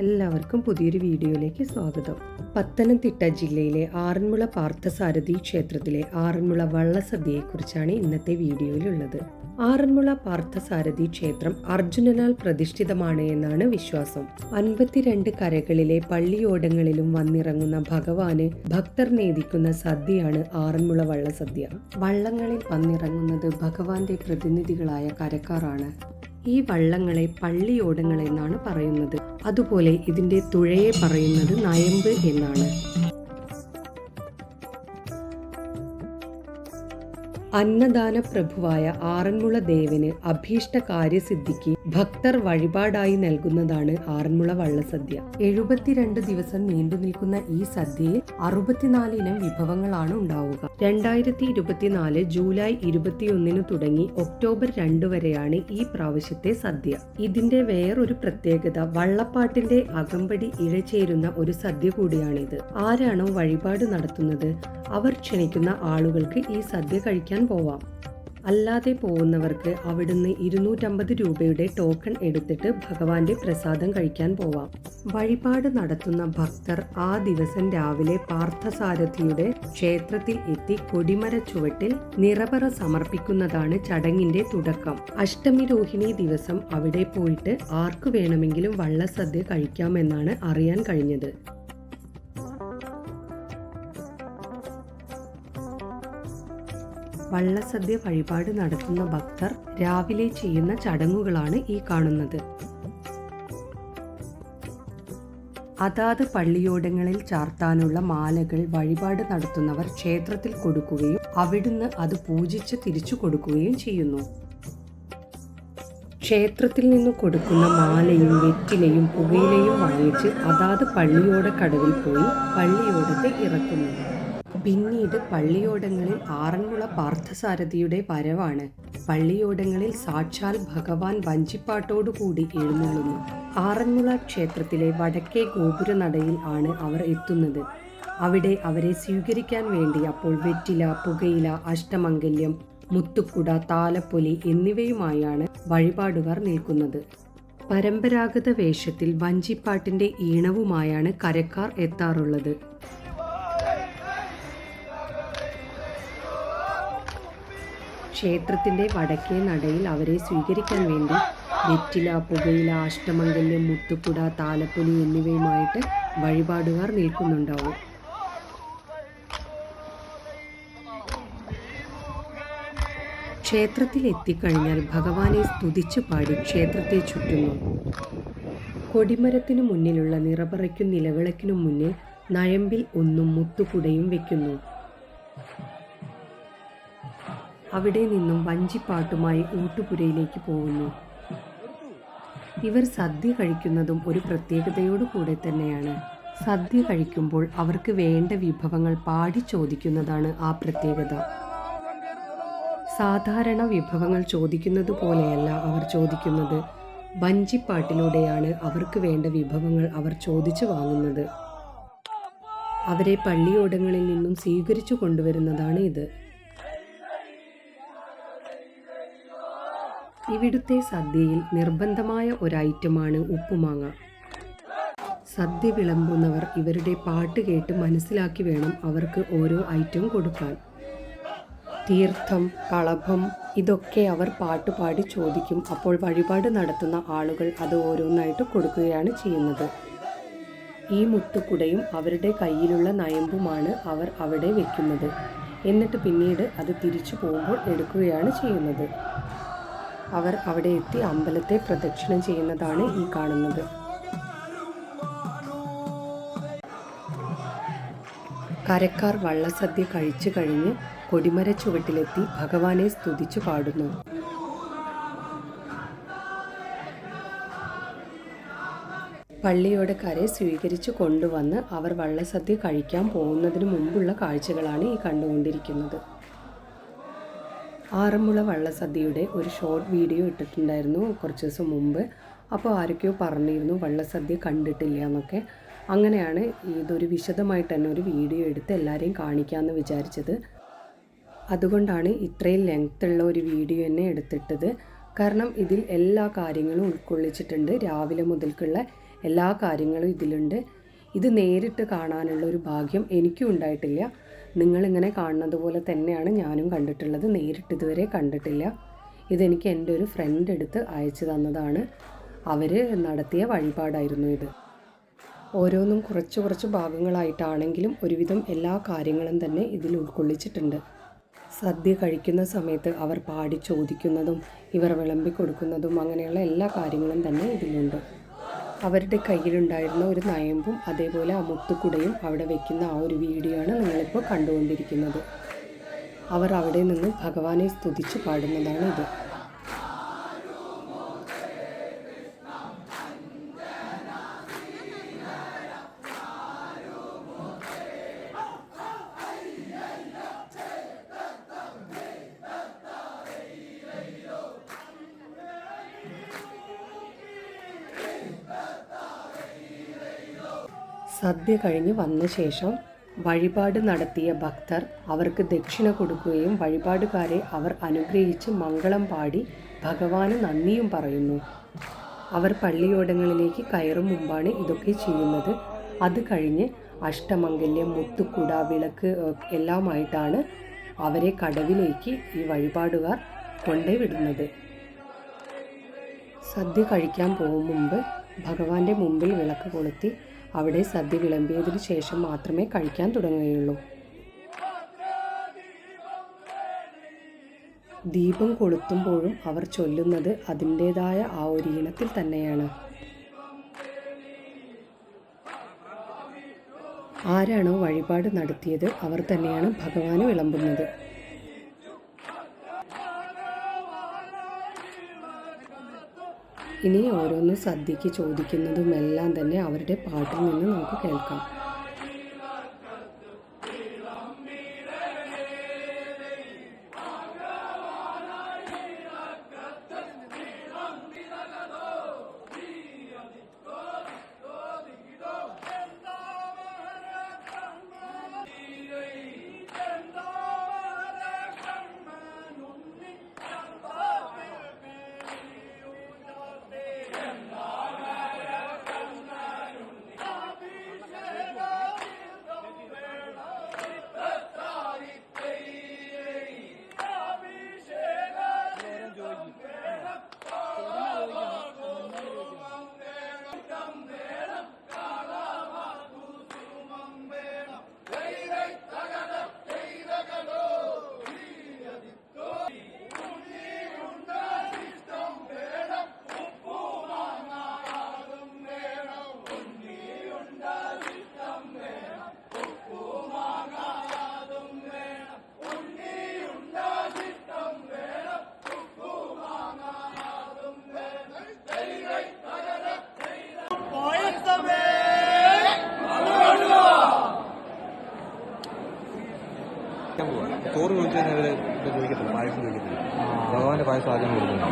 എല്ലാവർക്കും പുതിയൊരു വീഡിയോയിലേക്ക് സ്വാഗതം. പത്തനംതിട്ട ജില്ലയിലെ ആറന്മുള പാർത്ഥസാരഥി ക്ഷേത്രത്തിലെ ആറന്മുള വള്ളസദ്യയെക്കുറിച്ചാണ് ഇന്നത്തെ വീഡിയോയിലുള്ളത്. ആറന്മുള പാർത്ഥസാരഥി ക്ഷേത്രം അർജുനനാൽ പ്രതിഷ്ഠിതമാണ് എന്നാണ് വിശ്വാസം. അൻപത്തിരണ്ട് കരകളിലെ പള്ളിയോടങ്ങളിലും വന്നിറങ്ങുന്ന ഭഗവാന് ഭക്തർ നേദിക്കുന്ന സദ്യയാണ് ആറന്മുള വള്ളസദ്യ. വള്ളങ്ങളിൽ വന്നിറങ്ങുന്നത് ഭഗവാന്റെ പ്രതിനിധികളായ കരക്കാറാണ് ഈ വള്ളങ്ങളെ പള്ളിയോടങ്ങൾ എന്നാണ് പറയുന്നത്. അതുപോലെ ഇതിന്റെ തുഴയെ പറയുന്നത് നയമ്പ് എന്നാണ്. അന്നദാന പ്രഭുവായ ആറന്മുള ദേവന് അഭീഷ്ട കാര്യസിദ്ധിക്ക് ഭക്തർ വഴിപാടായി നൽകുന്നതാണ് ആറന്മുള വള്ളസദ്യ. എഴുപത്തിരണ്ട് ദിവസം നീണ്ടു നിൽക്കുന്ന ഈ സദ്യയിൽ അറുപത്തിനാല് ഇനം വിഭവങ്ങളാണ് ഉണ്ടാവുക. രണ്ടായിരത്തി ഇരുപത്തിനാല് ജൂലൈ ഇരുപത്തിയൊന്നിന് തുടങ്ങി ഒക്ടോബർ രണ്ടു വരെയാണ് ഈ പ്രാവശ്യത്തെ സദ്യ. ഇതിന്റെ വേറൊരു പ്രത്യേകത വള്ളപ്പാട്ടിന്റെ അകമ്പടി ഇഴചേരുന്ന ഒരു സദ്യ കൂടിയാണിത്. ആരാണോ വഴിപാട് നടത്തുന്നത് അവർ ക്ഷണിക്കുന്ന ആളുകൾക്ക് ഈ സദ്യ കഴിക്കാൻ പോവാം. അല്ലാതെ പോകുന്നവർക്ക് അവിടുന്ന് ഇരുന്നൂറ്റമ്പത് രൂപയുടെ ടോക്കൺ എടുത്തിട്ട് ഭഗവാന്റെ പ്രസാദം കഴിക്കാൻ പോവാം. വഴിപാട് നടത്തുന്ന ഭക്തർ ആ ദിവസം രാവിലെ പാർത്ഥസാരഥിയുടെ ക്ഷേത്രത്തിൽ എത്തി കൊടിമര ചുവട്ടിൽ നിറപറ സമർപ്പിക്കുന്നതാണ് ചടങ്ങിന്റെ തുടക്കം. അഷ്ടമി രോഹിണി ദിവസം അവിടെ പോയിട്ട് ആർക്കു വേണമെങ്കിലും വള്ളസദ്യ കഴിക്കാമെന്നാണ് അറിയാൻ കഴിഞ്ഞത്. വള്ളസദ്യ വഴിപാട് നടത്തുന്ന ഭക്തർ രാവിലെ ചെയ്യുന്ന ചടങ്ങുകളാണ് ഈ കാണുന്നത്. അതാത് പള്ളിയോടങ്ങളിൽ ചാർത്താനുള്ള മാലകൾ വഴിപാട് നടത്തുന്നവർ ക്ഷേത്രത്തിൽ കൊടുക്കുകയും അവിടുന്ന് അത് പൂജിച്ച് തിരിച്ചു കൊടുക്കുകയും ചെയ്യുന്നു. ക്ഷേത്രത്തിൽ നിന്ന് കൊടുക്കുന്ന മാലയും വെറ്റിലയും പുകയിലയും വാങ്ങിച്ച് അതാത് പള്ളിയോട കടവിൽ പോയി പള്ളിയോടത്തെ ഇറക്കുന്നു. പിന്നീട് പള്ളിയോടങ്ങളിൽ ആറന്മുള പാർത്ഥസാരഥിയുടെ വരവാണ്. പള്ളിയോടങ്ങളിൽ സാക്ഷാൽ ഭഗവാൻ വഞ്ചിപ്പാട്ടോടുകൂടി എഴുന്നള്ളുന്നു. ആറന്മുള ക്ഷേത്രത്തിലെ വടക്കേ ഗോപുരനടയിൽ ആണ് അവർ എത്തുന്നത്. അവിടെ അവരെ സ്വീകരിക്കാൻ വേണ്ടി അപ്പോൾ വെറ്റില പുകയില അഷ്ടമംഗല്യം മുത്തുക്കുട താലപ്പൊലി എന്നിവയുമായാണ് വഴിപാടുകാർ നിൽക്കുന്നത്. പരമ്പരാഗത വേഷത്തിൽ വഞ്ചിപ്പാട്ടിന്റെ ഈണവുമായാണ് കരക്കാർ എത്താറുള്ളത്. ക്ഷേത്രത്തിന്റെ വടക്കേ നടയിൽ അവരെ സ്വീകരിക്കാൻ വേണ്ടി വെറ്റില പുകയില അഷ്ടമംഗല്യം മുത്തുക്കുട താലപ്പൊലി എന്നിവയുമായിട്ട് വഴിപാടുകാർ നിൽക്കുന്നുണ്ടാവും. ക്ഷേത്രത്തിൽ എത്തിക്കഴിഞ്ഞാൽ ഭഗവാനെ സ്തുതിച്ചു പാടി ക്ഷേത്രത്തെ ചുറ്റുന്നു. കൊടിമരത്തിനു മുന്നിലുള്ള നിറപറയ്ക്കും നിലവിളക്കിനു മുന്നിൽ നയമ്പിൽ ഒന്നും മുത്തുകുടയും വെക്കുന്നു. അവിടെ നിന്നും വഞ്ചിപ്പാട്ടുമായി ഊട്ടുപുരയിലേക്ക് പോകുന്നു. ഇവർ സദ്യ കഴിക്കുന്നതും ഒരു പ്രത്യേകതയോടു കൂടെ തന്നെയാണ്. സദ്യ കഴിക്കുമ്പോൾ അവർക്ക് വേണ്ട വിഭവങ്ങൾ പാടി ചോദിക്കുന്നതാണ് ആ പ്രത്യേകത. സാധാരണ വിഭവങ്ങൾ ചോദിക്കുന്നത് പോലെയല്ല അവർ ചോദിക്കുന്നത്. വഞ്ചിപ്പാട്ടിലൂടെയാണ് അവർക്ക് വേണ്ട വിഭവങ്ങൾ അവർ ചോദിച്ചു വാങ്ങുന്നത്. അവരെ പള്ളിയോടങ്ങളിൽ നിന്നും സ്വീകരിച്ചു കൊണ്ടുവരുന്നതാണ് ഇത്. ഇവിടുത്തെ സദ്യയിൽ നിർബന്ധമായ ഒരു ഐറ്റമാണ് ഉപ്പുമാങ്ങ. സദ്യ വിളമ്പുന്നവർ ഇവരുടെ പാട്ട് കേട്ട് മനസ്സിലാക്കി വേണം അവർക്ക് ഓരോ ഐറ്റം കൊടുക്കാൻ. തീർത്ഥം കളഭം ഇതൊക്കെ അവർ പാട്ടുപാടി ചോദിക്കും. അപ്പോൾ വഴിപാട് നടത്തുന്ന ആളുകൾ അത് ഓരോന്നായിട്ട് കൊടുക്കുകയാണ് ചെയ്യുന്നത്. ഈ മുത്തുക്കുടയും അവരുടെ കയ്യിലുള്ള നയമ്പുമാണ് അവർ അവിടെ വെക്കുന്നത്. എന്നിട്ട് പിന്നീട് അത് തിരിച്ചു പോകുമ്പോൾ എടുക്കുകയാണ് ചെയ്യുന്നത്. അവർ അവിടെ എത്തി അമ്പലത്തെ പ്രദക്ഷിണം ചെയ്യുന്നതാണ് ഈ കാണുന്നത്. കരക്കാർ വള്ളസദ്യ കഴിച്ചു കഴിഞ്ഞ് കൊടിമര ചുവട്ടിലെത്തി ഭഗവാനെ സ്തുതിച്ചു പാടുന്നു. പള്ളിയോടക്കാരെ സ്വീകരിച്ചു കൊണ്ടുവന്ന് അവർ വള്ളസദ്യ കഴിക്കാൻ പോകുന്നതിന് മുമ്പുള്ള കാഴ്ചകളാണ് ഈ കണ്ടുകൊണ്ടിരിക്കുന്നത്. ആറന്മുള വള്ളസദ്യയുടെ ഒരു ഷോർട്ട് വീഡിയോ ഇട്ടിട്ടുണ്ടായിരുന്നു കുറച്ച് ദിവസം മുമ്പ്. അപ്പോൾ ആരൊക്കെയോ പറഞ്ഞിരുന്നു വള്ളസദ്യ കണ്ടിട്ടില്ല എന്നൊക്കെ. അങ്ങനെയാണ് ഇതൊരു വിശദമായിട്ട് തന്നെ ഒരു വീഡിയോ എടുത്ത് എല്ലാവരെയും കാണിക്കാമെന്ന് വിചാരിച്ചത്. അതുകൊണ്ടാണ് ഇത്രയും ലെങ്ത് ഉള്ള ഒരു വീഡിയോ തന്നെ എടുത്തിട്ടത്. കാരണം ഇതിൽ എല്ലാ കാര്യങ്ങളും ഉൾക്കൊള്ളിച്ചിട്ടുണ്ട്. രാവിലെ മുതൽക്കുള്ള എല്ലാ കാര്യങ്ങളും ഇതിലുണ്ട്. ഇത് നേരിട്ട് കാണാനുള്ള ഒരു ഭാഗ്യം എനിക്കും ഉണ്ടായിട്ടില്ല. നിങ്ങളിങ്ങനെ കാണുന്നത് പോലെ തന്നെയാണ് ഞാനും കണ്ടിട്ടുള്ളത്. നേരിട്ട് ഇതുവരെ കണ്ടിട്ടില്ല. ഇതെനിക്ക് എന്റെ ഒരു ഫ്രണ്ട് എടുത്ത് അയച്ചു തന്നതാണ്. അവർ നടത്തിയ വഴിപാടായിരുന്നു ഇത്. ഓരോന്നും കുറച്ച് കുറച്ച് ഭാഗങ്ങളായിട്ടാണെങ്കിലും ഒരുവിധം എല്ലാ കാര്യങ്ങളും തന്നെ ഇതിൽ ഉൾക്കൊള്ളിച്ചിട്ടുണ്ട്. സദ്യ കഴിക്കുന്ന സമയത്ത് അവർ പാടി ചോദിക്കുന്നതും ഇവർ വിളമ്പി കൊടുക്കുന്നതും അങ്ങനെയുള്ള എല്ലാ കാര്യങ്ങളും തന്നെ ഇതിലുണ്ട്. അവരുടെ കയ്യിലുണ്ടായിരുന്ന ഒരു നയമ്പും അതേപോലെ ആ മുത്തുക്കുടയും അവിടെ വെക്കുന്ന ആ ഒരു വീഡിയോ ആണ് നിങ്ങളിപ്പോൾ കണ്ടുകൊണ്ടിരിക്കുന്നത്. അവർ അവിടെ നിന്ന് ഭഗവാനെ സ്തുതിച്ച് പാടുന്നതാണ് ഇത് സദ്യ കഴിഞ്ഞ് വന്ന ശേഷം വഴിപാട് നടത്തിയ ഭക്തർ അവർക്ക് ദക്ഷിണ കൊടുക്കുകയും വഴിപാടുകാരെ അവർ അനുഗ്രഹിച്ച് മംഗളം പാടി ഭഗവാന് നന്ദിയും പറയുന്നു. അവർ പള്ളിയോടങ്ങളിലേക്ക് കയറും മുമ്പാണ് ഇതൊക്കെ ചെയ്യുന്നത്. അത് കഴിഞ്ഞ് അഷ്ടമംഗല്യം മുത്തുക്കുട വിളക്ക് എല്ലാമായിട്ടാണ് അവരെ കടവിലേക്ക് ഈ വഴിപാടുകാർ കൊണ്ടേ വിടുന്നത് സദ്യ കഴിക്കാൻ പോകും മുമ്പ് ഭഗവാന്റെ മുമ്പിൽ വിളക്ക് കൊളുത്തി അവിടെ സദ്യ വിളമ്പിയതിനു ശേഷം മാത്രമേ കഴിക്കാൻ തുടങ്ങുകയുള്ളൂ. ദീപം കൊളുത്തുമ്പോഴും അവർ ചൊല്ലുന്നത് അതിന്റെതായ ആ ഒരു ഈണത്തിൽ തന്നെയാണ്. ആരാണോ വഴിപാട് നടത്തിയത് അവർ തന്നെയാണ് ഭഗവാന് വിളമ്പുന്നത്. ഇനി ഓരോന്ന് സദ്യക്ക് ചോദിക്കുന്നതുമെല്ലാം തന്നെ അവരുടെ പാട്ടിൽ നിന്ന് നമുക്ക് കേൾക്കാം. കഴിക്കാൻ പോവാ. ചോറ് ചോദിച്ചു കഴിഞ്ഞാൽ ചോദിക്കത്തില്ല പായസം ചോദിക്കത്തില്ല. ഭഗവാന്റെ പായസം ആദ്യം കൊടുക്കുന്നു.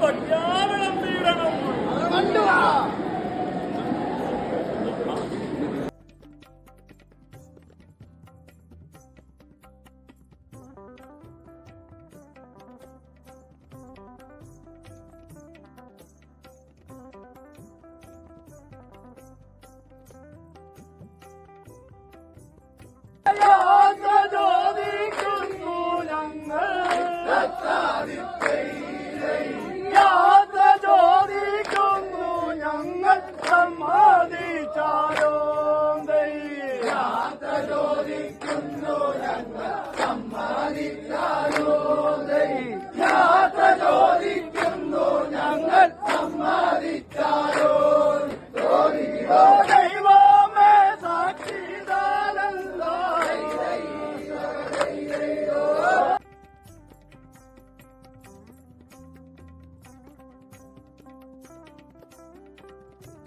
பட்டியாவளம் தீரணும் கொண்டு வா Let's go!